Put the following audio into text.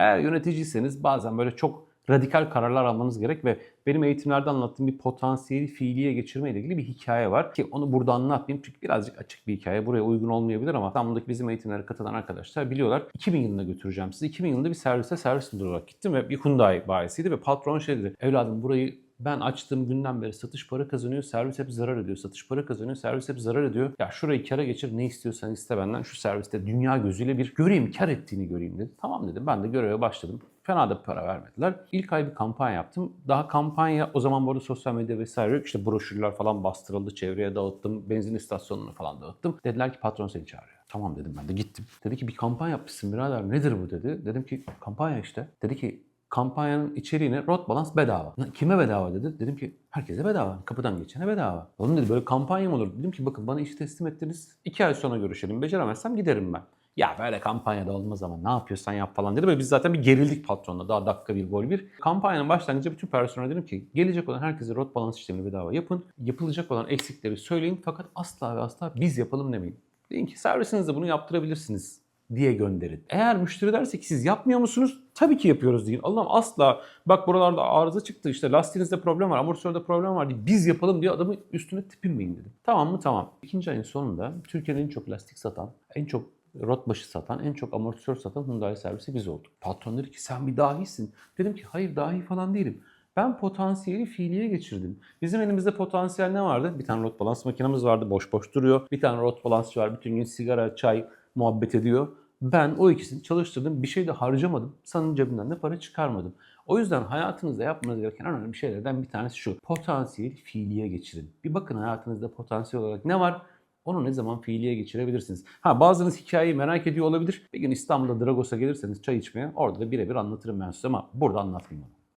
Eğer yöneticiyseniz bazen böyle çok radikal kararlar almanız gerek ve benim eğitimlerde anlattığım bir potansiyeli fiiliye geçirme ile ilgili bir hikaye var ki onu burada anlatmayayım çünkü birazcık açık bir hikaye. Buraya uygun olmayabilir ama İstanbul'daki bizim eğitimlere katılan arkadaşlar biliyorlar. 2000 yılında götüreceğim sizi. 2000 yılında bir servise servis olarak gittim ve bir Hyundai bayisiydi ve patron şey dedi. Evladım burayı ben açtığım günden beri satış para kazanıyor, servis hep zarar ediyor. Satış para kazanıyor, servis hep zarar ediyor. Ya şurayı kara geçir, ne istiyorsan iste benden. Şu serviste dünya gözüyle bir göreyim, kar ettiğini göreyim dedi. Tamam dedim, ben de göreve başladım. Fena da para vermediler. İlk ay bir kampanya yaptım. Daha kampanya o zaman bu arada sosyal medya vesaire yok. İşte broşürler falan bastırıldı. Çevreye dağıttım. Benzin istasyonunu falan dağıttım. Dediler ki patron seni çağırıyor. Tamam dedim ben de gittim. Dedi ki bir kampanya yapmışsın birader nedir bu dedi. Dedim ki kampanya işte. Dedi ki kampanyanın içeriğine rot balans bedava. "Lan Kime bedava dedi. Dedim ki herkese bedava. Kapıdan geçene bedava. Oğlum dedi böyle kampanya mı olur? Dedim ki bakın bana işi teslim ettiniz. iki ay sonra görüşelim. Beceremezsem giderim ben. Ya böyle kampanyada olmaz ama ne yapıyorsan yap falan dedi. Ve biz zaten bir gerildik patronla daha dakika bir gol bir. Kampanyanın başlangıcında bütün personel dedim ki gelecek olan herkese rot balans işlemini bedava yapın. Yapılacak olan eksikleri söyleyin fakat asla ve asla biz yapalım demeyin. Deyin ki servisinizde bunu yaptırabilirsiniz diye gönderin. Eğer müşteri derse ki siz yapmıyor musunuz? Tabii ki yapıyoruz deyin. Allah'ım asla bak buralarda arıza çıktı işte lastiğinizde problem var, amortisörde problem var diye biz yapalım diye adamı üstüne tipinmeyin dedim. Tamam mı? Tamam. İkinci ayın sonunda Türkiye'nin en çok lastik satan, en çok rot başı satan, en çok amortisör satan Hyundai servisi biz olduk. Patron dedi ki sen bir dahisin. Dedim ki hayır dahi falan değilim. Ben potansiyeli fiiliye geçirdim. Bizim elimizde potansiyel ne vardı? Bir tane rot balans makinemiz vardı boş boş duruyor. Bir tane rot balansçı var bütün gün sigara, çay muhabbet ediyor. Ben o ikisini çalıştırdım. Bir şey de harcamadım. Sanın cebinden de para çıkarmadım. O yüzden hayatınızda yapmanız gereken en önemli şeylerden bir tanesi şu. Potansiyeli fiiliye geçirin. Bir bakın hayatınızda potansiyel olarak ne var? Onu ne zaman fiiliye geçirebilirsiniz? Ha bazınız hikayeyi merak ediyor olabilir. Bir gün İstanbul'da Dragos'a gelirseniz çay içmeye orada da birebir anlatırım ben size ama burada anlatmayayım.